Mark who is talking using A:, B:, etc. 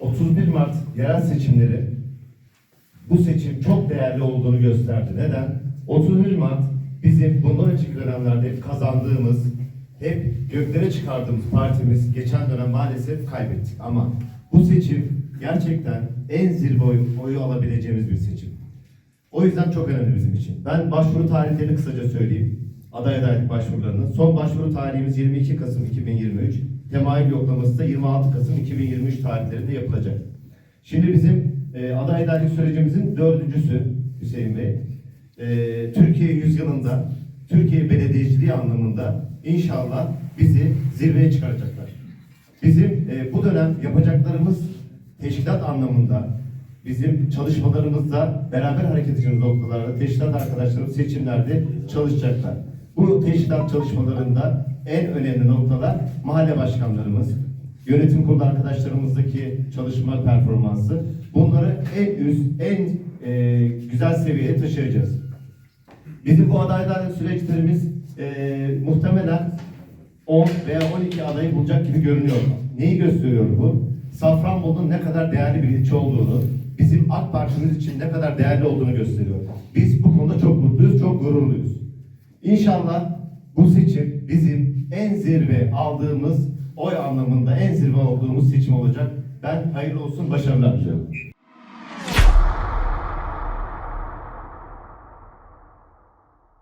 A: 31 Mart yerel seçimleri bu seçim çok değerli olduğunu gösterdi. Neden? 31 Mart bizim bundan önceki dönemlerde hep kazandığımız, hep göklere çıkardığımız partimiz geçen dönem maalesef kaybettik. Ama bu seçim gerçekten en zirve oyu, oyu alabileceğimiz bir seçim. O yüzden çok önemli bizim için. Ben başvuru tarihlerini kısaca söyleyeyim. Aday adaylık başvurularını. Son başvuru tarihimiz 22 Kasım 2023. Temayül yoklaması da 26 Kasım 2023 tarihlerinde yapılacak. Şimdi bizim e, aday adaylık sürecimizin dördüncüsü Hüseyin Bey. E, Türkiye yüzyılında, Türkiye belediyeciliği anlamında inşallah bizi zirveye çıkaracaklar. Bizim e, bu dönem yapacaklarımız teşkilat anlamında, bizim çalışmalarımızda beraber hareket edeceğimiz noktalarda teşkilat arkadaşlarımız seçimlerde çalışacaklar. Bu teşkilat çalışmalarında en önemli noktalar mahalle başkanlarımız, yönetim kurulu arkadaşlarımızdaki çalışma performansı. Bunları en üst, en e, güzel seviyeye taşıyacağız. Bizim bu adaylarla süreçlerimiz e, muhtemelen 10 veya 12 adayı bulacak gibi görünüyor. Neyi gösteriyor bu? Safranbolu'nun ne kadar değerli bir ilçe olduğunu, bizim AK Parti'miz için ne kadar değerli olduğunu gösteriyor. Biz bu konuda çok mutluyuz, çok gururluyuz. İnşallah bu seçim bizim en zirve aldığımız oy anlamında en zirve olduğumuz seçim olacak. Ben hayırlı olsun, başarılar diliyorum.